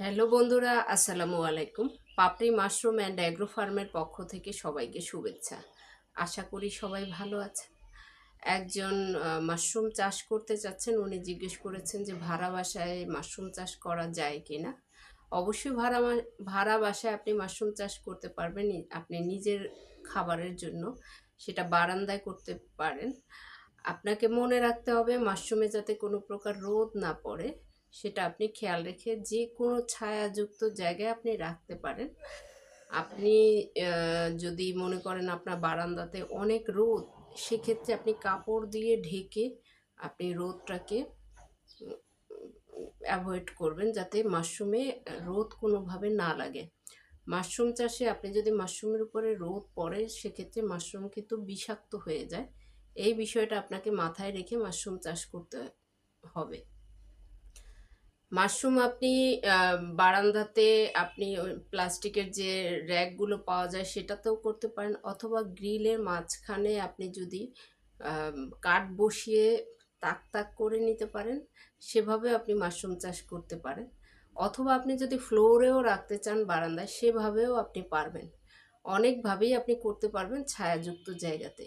Hello বন্ধুরা, আসসালামু আলাইকুম। পাপড়ি মাশরুম অ্যান্ড অ্যাগ্রো ফার্মের পক্ষ থেকে সবাইকে শুভেচ্ছা। আশা করি সবাই ভালো আছে একজন মাশরুম চাষ করতে চাচ্ছেন, উনি জিজ্ঞেস করেছেন যে ভাড়া বাসায় মাশরুম চাষ করা যায় কি না অবশ্যই ভাড়া ভাড়া বাসায় আপনি মাশরুম চাষ করতে পারবেন আপনি নিজের খাবারের জন্য সেটা বারান্দায় করতে পারেন। আপনাকে মনে রাখতে হবে মাশরুমে যাতে কোনো প্রকার রোদ না পড়ে। সেটা আপনি খেয়াল রেখে যে কোনো ছায়াযুক্ত জায়গায় আপনি রাখতে পারেন। আপনি যদি মনে করেন আপনার বারান্দাতে অনেক রোদ, সেক্ষেত্রে আপনি কাপড় দিয়ে ঢেকে আপনি রোদটাকে অ্যাভয়েড করবেন যাতে মাশরুমে রোদ কোনোভাবে না লাগে। মাশরুম চাষে আপনি যদি মাশরুমের উপরে রোদ পড়ে, সেক্ষেত্রে মাশরুম কিন্তু বিষাক্ত হয়ে যায়। এই বিষয়টা আপনাকে মাথায় রেখে মাশরুম চাষ করতে হবে। মাশরুম আপনি বারান্দাতে আপনি প্লাস্টিকের যে র্যাকগুলো পাওয়া যায় সেটাতেও করতে পারেন অথবা গ্রিলের মাঝখানে আপনি যদি কাঠ বসিয়ে তাক তাক করে নিতে পারেন, সেভাবে আপনি মাশরুম চাষ করতে পারেন। অথবা আপনি যদি ফ্লোরেও রাখতে চান বারান্দায়, সেভাবেও আপনি পারবেন। অনেকভাবেই আপনি করতে পারবেন ছায়াযুক্ত জায়গাতে।